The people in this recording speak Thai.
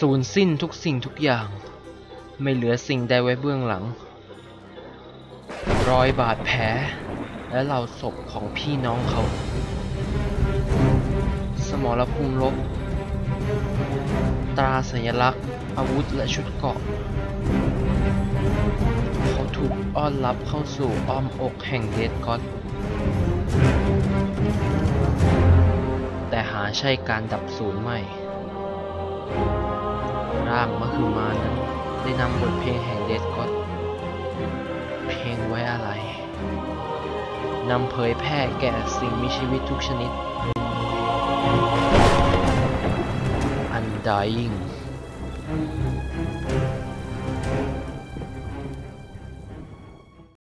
สูญสิ้นทุกสิ่งทุกอย่าง ไม่เหลือสิ่งใดไว้เบื้องหลัง รอยบาดแผล และเหล่าศพของพี่น้องเขา มรภูมิรบ ตราสัญลักษณ์ อาวุธและชุดเกราะ เขาถูกอ้อนรับเข้าสู่อ้อมอกแห่งเดดก็อดแต่หาใช่การดับสูญไม่ ร่างมหึมานั้นได้นำบทเพลงแห่งเดดก็อดเพลงไว้อะไรนำเผยแพร่แก่สิ่งมีชีวิตทุกชนิด I'm dying.